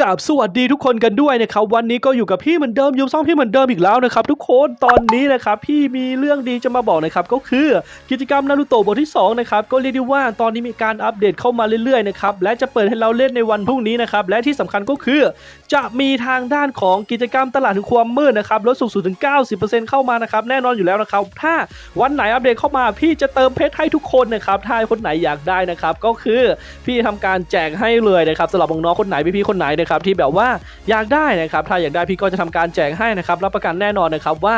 กราบสวัสดีทุกคนกันด้วยนะครับวันนี้ก็อยู่กับพี่เหมือนเดิมอยูซ่องพี่เหมือนเดิมอีกแล้วนะครับทุกคนตอนนี้นะครับพี่มีเรื่องดีจะมาบอกนะครับก็คือกิจกรรมนารูโตะบทที่2นะครับก็เรียกได้ว่าตอนนี้มีการอัปเดตเข้ามาเรื่อยๆนะครับและจะเปิดให้เราเล่นในวันพรุ่งนี้นะครับและที่สำคัญก็คือ จะมีทางด้านของกิจกรรมตลาดถึงความมืดนะครับลดสูงสุดถึง 90%เข้ามานะครับแน่นอนอยู่แล้วนะครับถ้าวันไหนอัปเดตเข้ามาพี่จะเติมเพชรให้ทุกคนนะครับถ้าคนไหนอยากได้นะครับก็คือพี่ทำการแจกให้เลยนะครับสำหรับน้องๆคนไหนพี่ๆคนไหนนะครับที่แบบว่าอยากได้นะครับถ้าอยากได้พี่ก็จะทำการแจกให้นะครับรับประกันแน่นอนนะครับว่า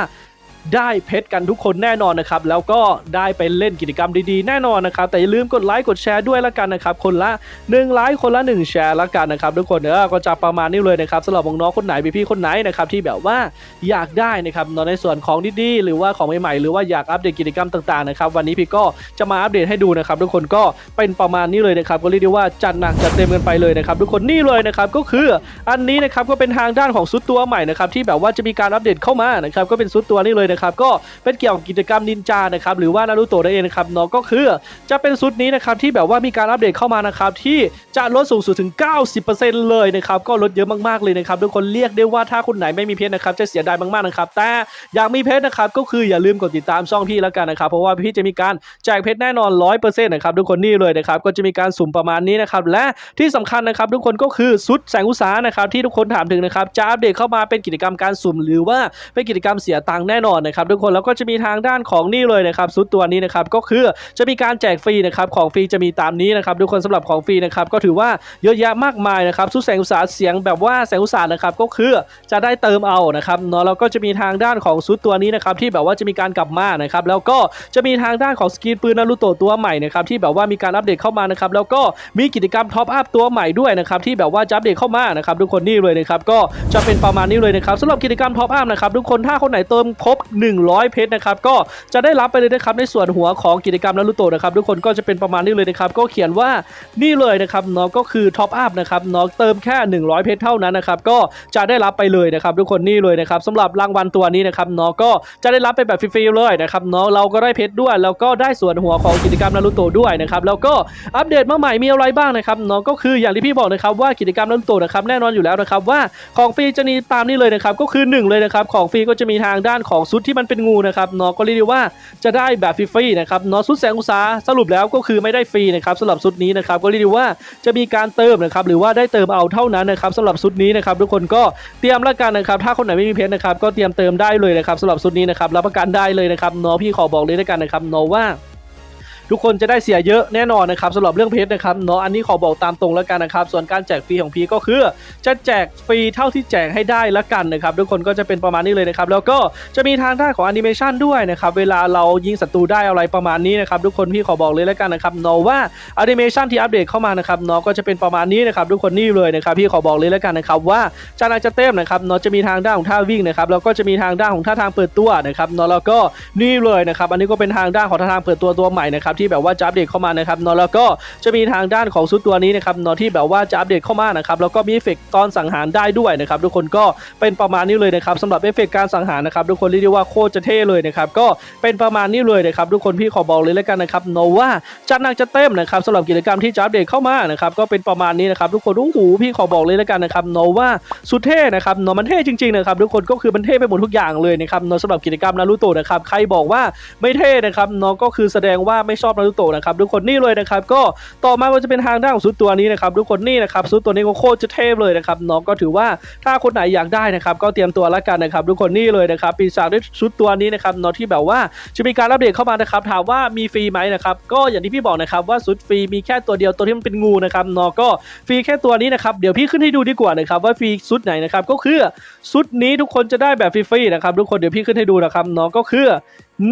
ได้เพชรกันทุกคนแน่นอนนะครับ แล้วก็ได้ไปเล่นกิจกรรมดีๆ แน่นอนนะครับ แต่อย่าลืมกดไลค์กดแชร์ด้วยละกันนะครับ คนละ1ไลค์คนละ 1 แชร์ละกันนะครับ ทุกคนเออก็จะประมาณนี้เลยนะครับสำหรับน้องๆคนไหนพี่ๆคนไหนนะครับที่แบบว่าอยากได้นะครับในส่วนของดีๆหรือว่าของใหม่ๆหรือว่าอยากอัปเดตกิจกรรมต่างๆนะครับวันนี้พี่ก็จะมาอัปเดตให้ดูนะครับทุกคนก็เป็นประมาณนี้เลยนะครับก็เรียกได้ว่าจัดหนักจัดเต็มกันไปเลยนะครับทุกคนนี่เลยนะครับก็คืออันนี้นะครับก็เป็นทางด้านของซุดตัวใหม่นะครับที่แบบว่าจะมีการอัปเดตเข้ามานะครับก็เป็นซุดตัวนี้เลยนะครับก็เป็นเกี่ยวกับกิจกรรมนินจานะครับหรือว่านารูโตะนั่นเองนะครับเนาะก็คือจะเป็นซุดนี้นะครับที่แบบว่ามีการอัปเดตเข้ามานะครับที่จะลดสูงสุดถึง 90%เลยนะครับก็ลดเยอะมากๆเลยนะครับทุกคนเรียกได้ว่าถ้าคนไหนไม่มีเพชรนะครับจะเสียดายมากๆนะครับแต่อยากมีเพชรนะครับก็คืออย่าลืมกดติดตามช่องพี่แล้วกันนะครับเพราะว่าพี่จะมีการแจกเพชรแน่นอน100%นะครับทุกคนนี่เลยนะครับก็จะมีการสุ่มประมาณนี้นะครับและที่สำคัญนะครับทุกคนก็คือซุดแสงอุตสาหนะครับที่ทุกคนถามถึงนะครับจะอัปเดตเข้ามาเป็นกิจกรรมการสุ่มหรือว่าเป็นกิจกรรมเสียตังค์แน่นอนนะครับทุกคนแล้วก็จะมีทางด้านของนี่เลยนะครับซุดตัวนี้นะครับก็คือจะมีการแจกฟรีนะครับของฟรีจะมีตามนี้นะครับทุกคนสำหรับของฟรีนะครับก็ถือว่าเยอะแยะมากมายนะครับซุดแสงอุตสาหเสียงแบบว่าแสงอุตสาหนะครับก็คือจะได้เติมเอานะครับเนาะแล้วก็จะมีทางด้านของซุดตัวนี้นะครับที่แบบว่าจะมีการกลับมานะครับแล้วก็จะมีทางด้านของสกินปืนนารูโตะตัวใหม่นะครับที่แบบว่ามีการอัปเดตเข้ามานะครับแล้วก็มีกิจกรรมท็อปอัพตัวใหม่ด้วยนะครับที่แบบว่าจะอัปเดตเข้ามานะครับทุกคนนี่เลยนะครับก็จะเป็นประมาณนี้เลยนะครับสำหรับกิจกรรมท็อปอัพนะครับทุกคนถ้าคนไหนเติมครบ100 เพชรนะครับก็จะได้รับไปเลยนะครับในส่วนหัวของกิจกรรมนารูโตะนะครับทุกคนก็จะเป็นประมาณนี้เลยนะครับก็เขียนว่านี่เลยนะครับเนาะก็คือท็อปอัพนะครับเนาะเติมแค่ 100 เพชรเท่านั้นนะครับก็จะได้รับไปเลยนะครับทุกคนนี่เลยนะครับสำหรับรางวัลตัวนี้นะครับเนาะก็จะได้รับไปแบบฟรีๆเลยนะครับเนาะเราก็ได้เพชรด้วย แล้วก็ได้ส่วนหัวของกิจกรรมนารูโตะด้วยนะครับแล้วก็อัปเดตมาใหม่มีอะไรบ้างนะครับเนาะก็คืออย่างที่พี่บอกนะครับว่ากิจกรรมนารูโตะนะครับแน่นอนอยู่แล้วนะครับว่าของฟรีจะมีตามนี้เลยนะครับก็คือหนึ่งเลยนะครับของฟรีก็จะมีทางด้านของซุดที่มันเป็นงูนะครับเนาะก็เรียกได้ว่าจะได้แบบฟรีๆนะครับเนาะซุดแสงอุตสาสรุปแล้วก็คือไม่ได้ฟรีนะครับสำหรับสุดนี้นะครับก็เรียกได้ว่าจะมีการเติมนะครับหรือว่าได้เติมเอาเท่านั้นนะครับสำหรับสุดนี้นะครับทุกคนก็เตรียมละกันนะครับถ้าคนไหนไม่มีเพชรนะครับก็เตรียมเติมได้เลยนะครับสำหรับสุดนี้นะครับรับประกันได้เลยนะครับเนาะพี่ขอบอกเลยละกันนะครับเนาะว่า ทุกคนจะได้เสียเยอะแน่นอนนะครับสำหรับเรื่องเพชรนะครับเนาะอันนี้ขอบอกตามตรงแล้วกันนะครับ ส่วนการแจกฟรีของพีก็คือจะแจกฟรีเท่าที่แจกให้ได้ละกันนะครับทุกคนก็จะเป็นประมาณนี้เลยนะครับแล้วก็จะมีทางด้านของแอนิเมชันด้วยนะครับเวลาเรายิงศัตรูได้อะไรประมาณนี้นะครับทุกคนพี่ขอบอกเลยแล้วกันนะครับเนาะว่าแอนิเมชันที่อัปเดตเข้ามานะครับเนาะก็จะเป็นประมาณนี้นะครับทุกคนนี่เลยนะครับพี่ขอบอกเลยแล้วกันนะครับว่าจานาจะเต็มนะครับเนาะจะมีทางด้านของท่าวิ่งนะครับแล้วก็จะมีทางด้านของท่าทางเปิดตัวนะครับเนาะแล้วก็นี่เลยนะครับอันนี้ก็เป็นทางด้านของท่าทางเปิดตัวตัวใหม่นะครับที่แบบว่าจะอัปเดตเข้ามานะครับเนาะแล้วก็จะมีทางด้านของซุดตัวนี้นะครับเนาะที่แบบว่าจะอัปเดตเข้ามานะครับแล้วก็มีเอฟเฟกต์ตอนสังหารได้ด้วยนะครับทุกคนก็เป็นประมาณนี้เลยนะครับสำหรับเอฟเฟกต์การสังหารนะครับทุกคนเรียกได้ว่าโคตรจะเท่เลยนะครับก็เป็นประมาณนี้เลยนะครับทุกคนพี่ขอบอกเลยแล้วกันนะครับเนาะว่าจัดหนักจะเต็มนะครับสำหรับกิจกรรมที่จะอัปเดตเข้ามานะครับก็เป็นประมาณนี้นะครับทุกคนโอ้โหพี่ขอบอกเลยแล้วกันนะครับเนาะว่าสุดเท่นะครับเนาะมันเท่จริงๆนะครับทุกคนก็คือมันเท่ไปหมดทุกอย่างเลยนะครับเนาะสำหรับกิจกรรมนารูโตะนะครับใครบอกว่าไม่เท่นะครับเนาะก็คือแสดงว่าไม่ชอบนารูโตะนะครับทุกคนนี่เลยนะครับก็ต่อมาก็จะเป็นทางด้านของซุดตัวนี้นะครับทุกคนนี่นะครับซุดตัวนี้ก็โคตรจะเท่เลยนะครับเนาะก็ถือว่าถ้าคนไหนอยากได้นะครับก็เตรียมตัวล้วกันนะครับทุกคนนี่เลยนะครับปีศาจด้วยชุดตัวนี้นะครับเนาะที่แบบว่าจะมีการอัปเดตเข้ามานะครับถามว่ามีฟรีไหมนะครับก็อย่างที่พี่บอกนะครับว่าซุดฟรีมีแค่ตัวเดียวตัวที่มันเป็นงูนะครับเนาะก็ฟรีแค่ตัวนี้นะครับเดี๋ยวพี่ขึ้นให้ดูดีกว่านะครับว่าฟรีซุดไหนนะครับก็คือซุดนี้ทุกคนจะได้แบบฟรีๆนะครับทุกคนเดี๋ยวพี่ขึ้นให้ดูนะครับเนาะก็คือ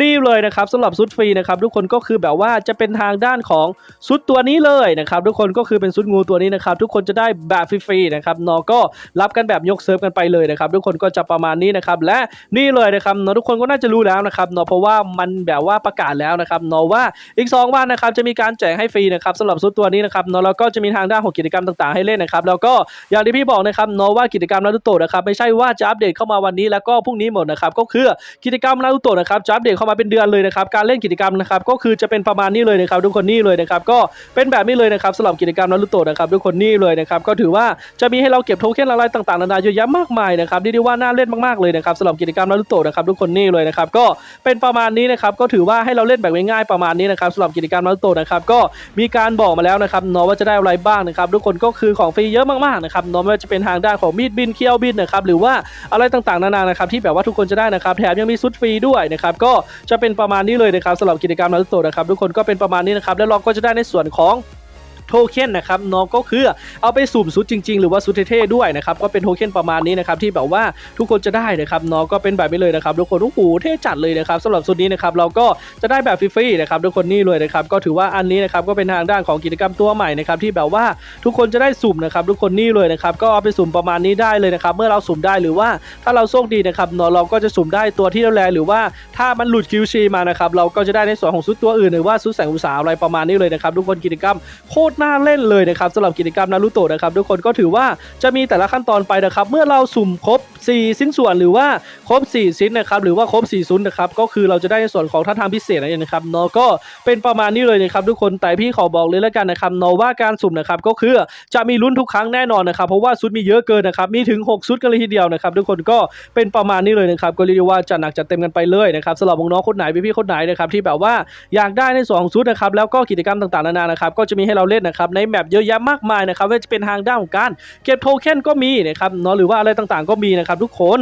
นี่เลยนะครับสำหรับซุดฟรีนะครับทุกคนก็คือแบบว่าจะเป็นทางด้านของซุดตัวนี้เลยนะครับทุกคนก็คือเป็นซุดงูตัวนี้นะครับทุกคนจะได้แบบฟรีๆนะครับเนาะก็รับกันแบบยกเซิร์ฟกันไปเลยนะครับทุกคนก็จะประมาณนี้นะครับและนี่เลยนะครับเนาะทุกคนก็น่าจะรู้แล้วนะครับเนาะเพราะว่ามันแบบว่าประกาศแล้วนะครับเนาะว่าอีก 2 วันนะครับจะมีการแจกให้ฟรีนะครับสำหรับซุดตัวนี้นะครับเนาะแล้วก็จะมีทางด้านของกิจกรรมต่างๆให้เล่นนะครับแล้วก็อย่างที่พี่บอกนะครับเนาะว่ากิจกรรมนารูโตะนะครับไม่ใช่ว่าจะอัปเดตเข้ามาวันนี้แล้วก็พรุ่งนี้หมดนะครับก็คือกิจกรรมนารูโตะนะครับจะอัปเดตเข้ามาเป็นเดือนเลยนะครับการเล่นกิจกรรมนะครับก็คือจะเป็นประมาณนี้เลยนะครับทุกคนนี่เลยนะครับก็เป็นแบบนี้เลยนะครับสำหรับกิจกรรมนารูโตะนะครับทุกคนนี่เลยนะครับก็ถือว่าจะมีให้เราเก็บโทเค็นอะไรต่างๆนานาเยอะแยะมากมายนะครับเรียกได้ว่าน่าเล่นมากๆเลยนะครับสำหรับกิจกรรมนารูโตะนะครับทุกคนนี่เลยนะครับก็เป็นประมาณนี้นะครับก็ถือว่าให้เราเล่นแบบง่ายๆประมาณนี้นะครับสำหรับกิจกรรมนารูโตะนะครับก็มีการบอกมาแล้วนะครับเนาะว่าจะได้อะไรบ้างนะครับทุกคนก็คือของฟรีเยอะมากๆนะครับเนาะไม่ว่าจะเป็นทางด้านของมีดบินเคียวบินนะครับหรือว่าอะไรต่างๆนานานะครับที่แบบว่าทุกคนจะได้นะครับแถมยังมีซุดฟรีด้วยนะครับก็จะเป็นประมาณนี้เลยนะครับสำหรับกิจกรรมนารูโตะนะครับทุกคนก็เป็นประมาณนี้นะครับแล้วเราก็จะได้ในส่วนของ โทเค็นนะครับน้องก็คือเอาไปสุ่มซุดจริง ๆ หรือว่าซุดเท่ๆด้วยนะครับก็เป็นโทเค็นประมาณนี้นะครับที่แบบว่าทุกคนจะได้นะครับน้องก็เป็นแบบนี้เลยนะครับทุกคนโอ้โหเท่จัดเลยนะครับสำหรับซุดนี้นะครับเราก็จะได้แบบฟรีๆนะครับทุกคนนี่เลยนะครับก็ถือว่าอันนี้นะครับก็เป็นทางด้านของกิจกรรมตัวใหม่นะครับที่แบบว่าทุกคนจะได้สุ่มนะครับทุกคนนี่เลยนะครับก็เอาไปสุ่มประมาณนี้ได้เลยนะครับเมื่อเราสุ่มได้หรือว่าถ้าเราโชคดีนะครับเนาะเราก็จะสุ่มได้ตัวที่เราแลหรือว่าถ้ามันหลุด QC มานะครับเราก็จะได้ในส่วนของซุดตัวอื่นหรือว่าซุดแสงอุตสาหอะไรประมาณนี้เลยนะครับทุกคนกิจกรรมโคตรน่าเล่นเลยนะครับสำหรับกิจกรรมนารูโตะนะครับทุกคนก็ถือว่าจะมีแต่ละขั้นตอนไปนะครับเมื่อเราสุ่มครบ 4 ชิ้นส่วนหรือว่าครบ 4 ชิ้นนะครับหรือว่าครบ4ซุนนะครับก็คือเราจะได้ในส่วนของท่าทางพิเศษนั่นเองนะครับเนาะก็เป็นประมาณนี้เลยนะครับทุกคนแต่พี่ขอบอกเลยแล้วกันนะครับเนาะว่าการสุ่มนะครับก็คือจะมีลุ้นทุกครั้งแน่นอนนะครับเพราะว่าซุดมีเยอะเกินนะครับมีถึง6ซุดกันเลยทีเดียวนะครับทุกคนก็เป็นประมาณนี้เลยนะครับก็เรียกว่าจัดหนักจัดเต็มกันไปเลยนะครับสำหรับน้องๆคนไหนพี่ๆคนไหนนะครับที่แบบว่าอยากได้ในส่วนของซุดนะครับแล้วก็กิจกรรมต่างๆนานานะครับก็จะมีให้เราเล่นนะครับในแมปเยอะแยะมากมายนะครับว่าจะเป็นทางด้านของการเก็บโทเค็นก็มีนะครับเนาะหรือว่าอะไรต่างๆก็มีนะครับทุกคน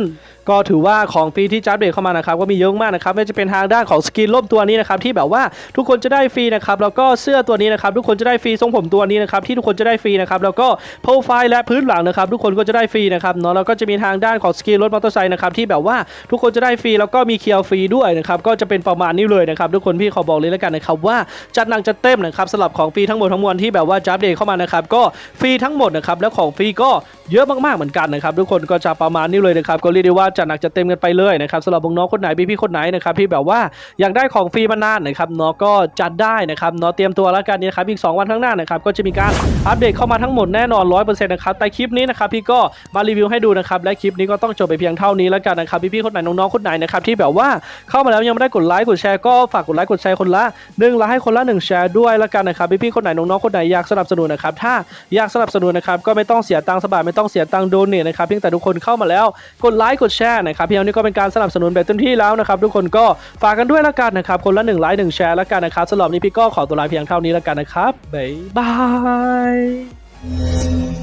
ก็ถือว่าของฟรีที่จัดเบรเข้ามานะครับก็มีเยอะมากนะครับไม่ว่าจะเป็นทางด้านของสกินร่มตัวนี้นะครับที่แบบว่าทุกคนจะได้ฟรีนะครับแล้วก็เสื้อตัวนี้นะครับทุกคนจะได้ฟรีทรงผมตัวนี้นะครับที่ทุกคนจะได้ฟรีนะครับแล้วก็โปรไฟล์และพื้นหลังนะครับทุกคนก็จะได้ฟรีนะครับเนาะแล้วก็จะมีทางด้านของสกินรถมอเตอร์ไซค์นะครับที่แบบว่าทุกคนจะได้ฟรีแล้วก็มีเคียวฟรีด้วยนะครับก็จะเป็นประมาณนี้เลยนะครับทุกคนพี่ขอบอกเลยแล้วกันนะครับว่าจัดหนักจัดเต็มนะครับสำหรับของฟรีทั้งหมดทั้งมวลที่แบบว่าจัดเบรเข้ามานะครับก็ฟรีทั้งหมดนะครับแล้วของฟรีก็เยอะมากๆเหมือนกันนะครับทุกคนก็จะประมาณนี้เลยนะครับก็เรียกได้ว่าจัดหนักจัดเต็มกันไปเลยนะครับสำหรับน้องๆคนไหนพี่ๆคนไหนนะครับที่แบบว่าอยากได้ของฟรีมานานนะครับเนาะก็จัดได้นะครับเนาะเตรียมตัวแล้วกันนะครับอีก 2 วันข้างหน้านะครับก็จะมีการอัปเดตเข้ามาทั้งหมดแน่นอน 100%นะครับแต่คลิปนี้นะครับพี่ก็มารีวิวให้ดูนะครับและคลิปนี้ก็ต้องจบไปเพียงเท่านี้แล้วกันนะครับพี่ๆคนไหนน้องๆคนไหนนะครับที่แบบว่าเข้ามาแล้วยังไม่ได้กดไลค์กดแชร์ก็ฝากกดไลค์กดแชร์คนละหนึ่งไลค์ให้คนละหนึ่งแชร์ด้วยแล้วกันนะครับพี่ๆคนไหนน้องๆคนไหนอยากสนับสนุนนะครับถ้าอยากสนับสนุนนะครับก็ไม่ต้องเสียตังค์สบายไม่ต้องเสียตังค์โดนเนี่ยนะครับเพียงแต่ทุกคนเข้ามาแล้วกดไลค์กดแชร์นะครับเพียงนี้ก็เป็นการสนับสนุนแบบเต็มที่แล้วนะครับทุกคนก็ฝากกันด้วยแล้วกันนะครับคนละหนึ่งไลค์หนึ่งแชร์แล้วกันนะครับสำหรับนี้พี่ก็ขอตัวลาเพียงเท่านี้แล้วกันนะครับบ๊ายบาย